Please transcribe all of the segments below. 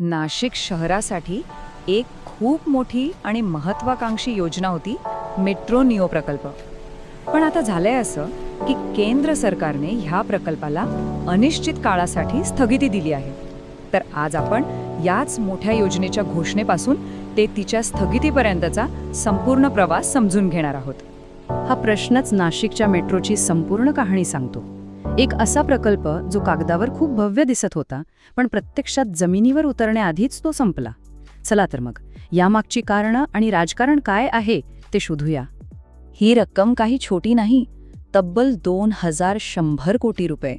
नाशिक शहरासाठी एक खूप मोठी आणि महत्वाकांक्षी योजना होती मेट्रो नियो प्रकल्प. पण आता झालंय असं की केंद्र सरकारने ह्या प्रकल्पाला अनिश्चित काळासाठी स्थगिती दिली आहे. तर आज आपण याच मोठ्या योजनेच्या घोषणेपासून ते तिच्या स्थगितीपर्यंतचा संपूर्ण प्रवास समजून घेणार आहोत. हा प्रश्नच नाशिकच्या मेट्रोची संपूर्ण कहाणी सांगतो. एक असा प्रकल्प जो कागदावर खूप भव्य दिसत होता पण प्रत्यक्षात जमिनीवर उतरण्याआधीच तो संपला. चला तर मग यामागची कारणं आणि राजकारण काय आहे ते शोधूया. ही रक्कम काही छोटी नाही तब्बल दोन हजार शंभर कोटी रुपये.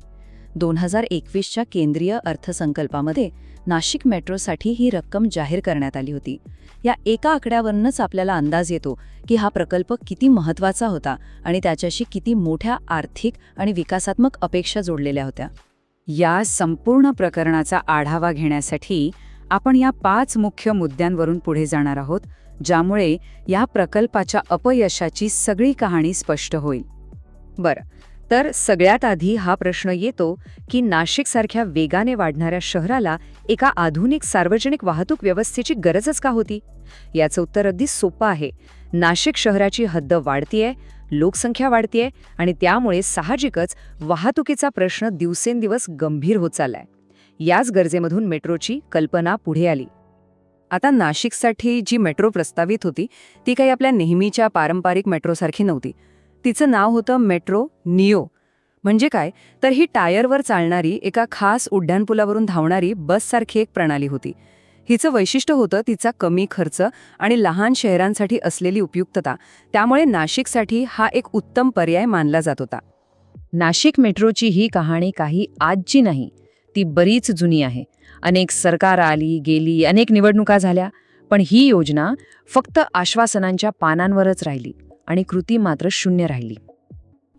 दोन हजार एकवीसच्या केंद्रीय अर्थसंकल्पामध्ये नाशिक मेट्रोसाठी ही रक्कम जाहीर करण्यात आली होती. या एका आकड्यावरूनच आपल्याला अंदाज येतो की हा प्रकल्प किती महत्त्वाचा होता आणि त्याच्याशी किती मोठ्या आर्थिक आणि विकासात्मक अपेक्षा जोडलेल्या होत्या. या संपूर्ण प्रकरणाचा आढावा घेण्यासाठी आपण या पाच मुख्य मुद्द्यांवरून पुढे जाणार आहोत ज्यामुळे या प्रकल्पाच्या अपयशाची सगळी कहाणी स्पष्ट होईल. बरं तर सगळ्यात आधी हा प्रश्न येतो की नाशिकसारख्या वेगाने वाढणाऱ्या शहराला एका आधुनिक सार्वजनिक वाहतूक व्यवस्थेची गरजच का होती? याचं उत्तर अगदी सोपं आहे. नाशिक शहराची हद्द वाढतीये लोकसंख्या वाढतीये आणि त्यामुळे साहजिकच वाहतुकीचा प्रश्न दिवसेंदिवस गंभीर होत चाललाय. याच गरजेमधून मेट्रोची कल्पना पुढे आली. आता नाशिकसाठी जी मेट्रो प्रस्तावित होती ती काही आपल्या नेहमीच्या पारंपरिक मेट्रोसारखी नव्हती. तिचं नाव होतं मेट्रो नियो. म्हणजे काय? तर ही टायरवर चालणारी एका खास उड्डाणपुलावरून धावणारी बससारखी एक प्रणाली होती. हिचं वैशिष्ट्य होतं तिचा कमी खर्च आणि लहान शहरांसाठी असलेली उपयुक्तता. त्यामुळे नाशिकसाठी हा एक उत्तम पर्याय मानला जात होता. नाशिक मेट्रोची ही कहाणी काही आजची नाही. ती बरीच जुनी आहे. अनेक सरकार आली गेली अनेक निवडणुका झाल्या. पण ही योजना फक्त आश्वासनांच्या पानांवरच राहिली. आणि कृती मात्र शून्य राहिली.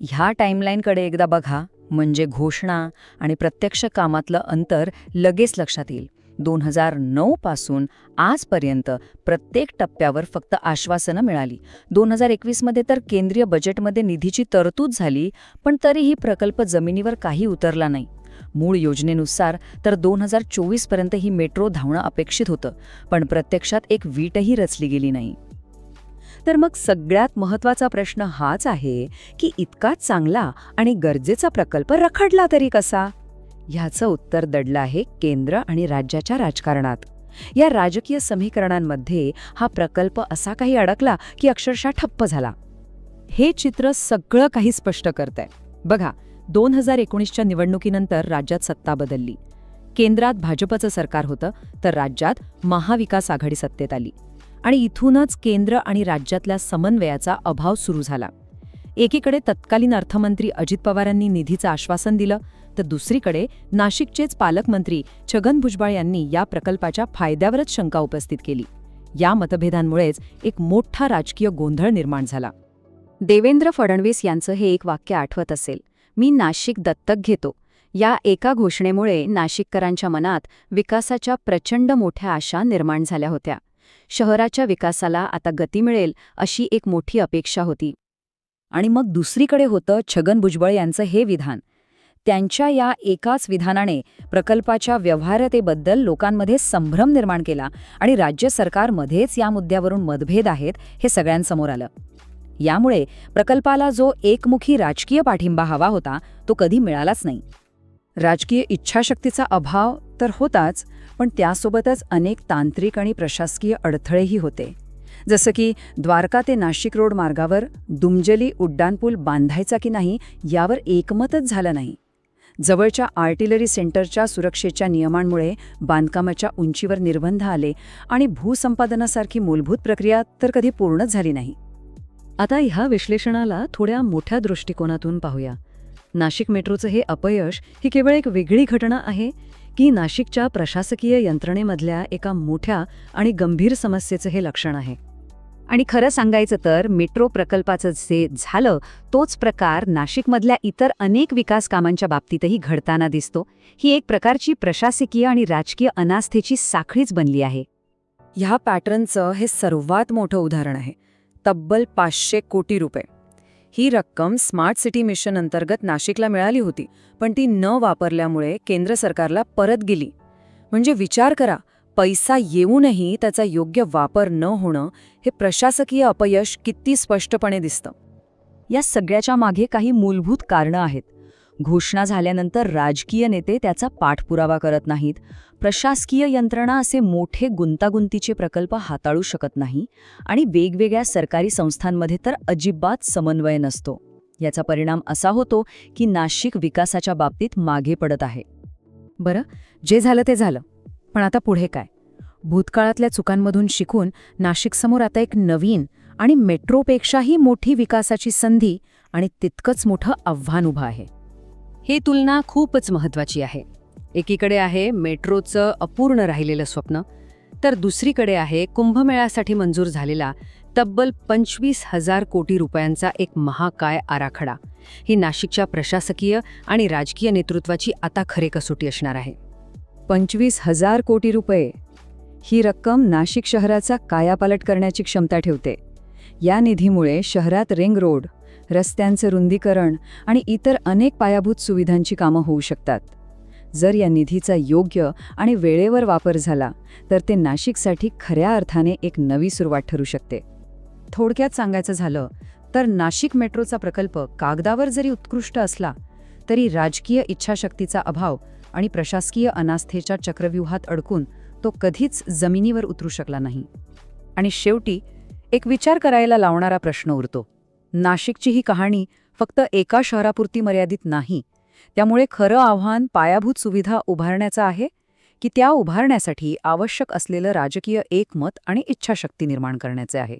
ह्या टाईमलाईनकडे एकदा बघा म्हणजे घोषणा आणि प्रत्यक्ष कामातलं अंतर लगेच लक्षात येईल. दोन हजार नऊ पासून आजपर्यंत प्रत्येक टप्प्यावर फक्त आश्वासनं मिळाली. दोन हजार एकवीसमध्ये तर केंद्रीय बजेटमध्ये निधीची तरतूद झाली पण तरीही प्रकल्प जमिनीवर काही उतरला नाही. मूळ योजनेनुसार तर दोन हजार चोवीसपर्यंत ही मेट्रो धावणं अपेक्षित होतं पण प्रत्यक्षात एक वीटही रचली गेली नाही. तर मग सगळ्यात महत्त्वाचा प्रश्न हाच आहे की इतका चांगला आणि गरजेचा प्रकल्प रखडला तरी कसा? ह्याचं उत्तर दडलं आहे केंद्र आणि राज्याच्या राजकारणात. या राजकीय समीकरणांमध्ये हा प्रकल्प असा काही अडकला की अक्षरशः ठप्प झाला. हे चित्र सगळं काही स्पष्ट करतंय. बघा दोन हजार एकोणीसच्या निवडणुकीनंतर राज्यात सत्ता बदलली. केंद्रात भाजपचं सरकार होतं तर राज्यात महाविकास आघाडी सत्तेत आली. आणि इथूनच केंद्र आणि राज्यातल्या समन्वयाचा अभाव सुरू झाला. एकीकडे तत्कालीन अर्थमंत्री अजित पवारांनी निधीचं आश्वासन दिलं तर दुसरीकडे नाशिकचेच पालकमंत्री छगन भुजबळ यांनी या प्रकल्पाच्या फायद्यावरच शंका उपस्थित केली. या मतभेदांमुळेच एक मोठा राजकीय गोंधळ निर्माण झाला. देवेंद्र फडणवीस यांचं हे एक वाक्य आठवत असेल मी नाशिक दत्तक घेतो. या एका घोषणेमुळे नाशिककरांच्या मनात विकासाच्या प्रचंड मोठ्या आशा निर्माण झाल्या होत्या. शहराच्या विकासाला आता गती मिळेल अशी एक मोठी अपेक्षा होती. आणि मग दुसरीकडे होतं छगन भुजबळ यांचं हे विधान. त्यांच्या या एकाच विधानाने प्रकल्पाच्या व्यवहार्यतेबद्दल लोकांमध्ये संभ्रम निर्माण केला आणि राज्य सरकारमध्येच या मुद्द्यावरून मतभेद आहेत हे सगळ्यांसमोर आलं. यामुळे प्रकल्पाला जो एकमुखी राजकीय पाठिंबा हवा होता तो कधी मिळालाच नाही. राजकीय इच्छाशक्तीचा अभाव तर होताच पण त्यासोबतच अनेक तांत्रिक आणि प्रशासकीय अडथळेही होते. जसं की द्वारका ते नाशिक रोड मार्गावर दुमजली उड्डाणपूल बांधायचा की नाही यावर एकमतच झालं नाही. जवळच्या आर्टिलरी सेंटरच्या सुरक्षेच्या नियमांमुळे बांधकामाच्या उंचीवर निर्बंध आले आणि भूसंपादनासारखी मूलभूत प्रक्रिया तर कधी पूर्णच झाली नाही. आता ह्या विश्लेषणाला थोड्या मोठ्या दृष्टिकोनातून पाहूया. नाशिक मेट्रोचं हे अपयश ही केवळ एक वेगळी घटना आहे की नाशिकच्या प्रशासकीय यंत्रणेमधल्या एका मोठ्या आणि गंभीर समस्येचं हे लक्षण आहे. आणि खरं सांगायचं तर मेट्रो प्रकल्पाचं जे झालं तोच प्रकार नाशिकमधल्या इतर अनेक विकास कामांच्या बाबतीतही घडताना दिसतो. ही एक प्रकारची प्रशासकीय आणि राजकीय अनास्थेची साखळीच बनली आहे. ह्या पॅटर्नचं हे सर्वात मोठं उदाहरण आहे. तब्बल पाचशे कोटी रुपये. ही रक्कम स्मार्ट सिटी मिशन अंतर्गत नाशिकला मिळाली होती पण ती न वापरल्यामुळे केंद्र सरकारला परत गेली. म्हणजे विचार करा पैसा येऊनही त्याचा योग्य वापर न होणं हे प्रशासकीय अपयश किती स्पष्टपणे दिसतं. या सगळ्याच्या मागे काही मूलभूत कारणं आहेत. घोषणा झाल्यानंतर राजकीय नेते त्याचा पाठपुरावा करत नाहीत. प्रशासकीय यंत्रणा असे मोठे गुंतागुंतीचे प्रकल्प हाताळू शकत नाही आणि वेगवेगळ्या सरकारी संस्थांमध्ये तर अजिबात समन्वय नसतो. याचा परिणाम असा होतो की नाशिक विकासाच्या बाबतीत मागे पडत आहे. बरं जे झालं ते झालं. पण आता पुढे काय? भूतकाळातल्या चुकांमधून शिकून नाशिकसमोर आता एक नवीन आणि मेट्रोपेक्षाही मोठी विकासाची संधी आणि तितकंच मोठं आव्हान उभं आहे. ही तुलना खूपच महत्त्वाची आहे. एकीकडे आहे मेट्रोचं अपूर्ण राहिलेलं स्वप्न तर दुसरीकडे आहे कुंभमेळ्यासाठी मंजूर झालेला तब्बल पंचवीस हजार कोटी रुपयांचा एक महाकाय आराखडा. ही नाशिकच्या प्रशासकीय आणि राजकीय नेतृत्वाची आता खरे कसोटी असणार आहे. पंचवीस हजार कोटी रुपये. ही रक्कम नाशिक शहराचा कायापालट करण्याची क्षमता ठेवते. या निधीमुळे शहरात रिंग रोड रस्त्यांचं रुंदीकरण आणि इतर अनेक पायाभूत सुविधांची कामं होऊ शकतात. जर या निधीचा योग्य आणि वेळेवर वापर झाला तर ते नाशिकसाठी खऱ्या अर्थाने एक नवी सुरुवात ठरू शकते. थोडक्यात सांगायचं झालं तर नाशिक मेट्रोचा प्रकल्प कागदावर जरी उत्कृष्ट असला तरी राजकीय इच्छाशक्तीचा अभाव आणि प्रशासकीय अनास्थेच्या चक्रव्यूहात अडकून तो कधीच जमिनीवर उतरू शकला नाही. आणि शेवटी एक विचार करायला लावणारा प्रश्न उरतो. नाशिकची ही कहाणी फक्त एका शहरापुरती मर्यादित नाही. त्यामुळे खरं आव्हान पायाभूत सुविधा उभारण्याचं आहे की त्या उभारण्यासाठी आवश्यक असलेलं राजकीय एकमत आणि इच्छाशक्ती निर्माण करण्याचे आहे.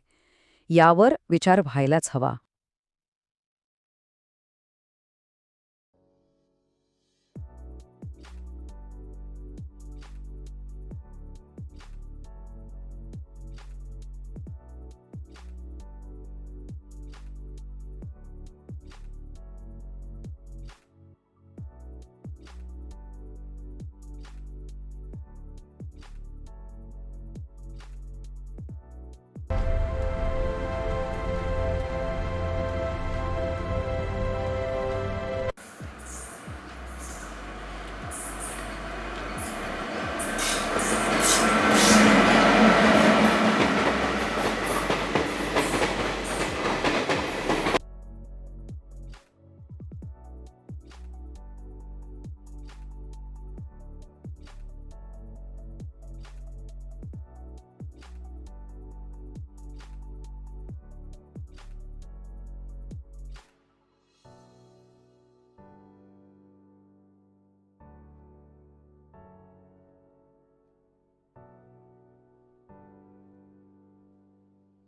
यावर विचार व्हायलाच हवा.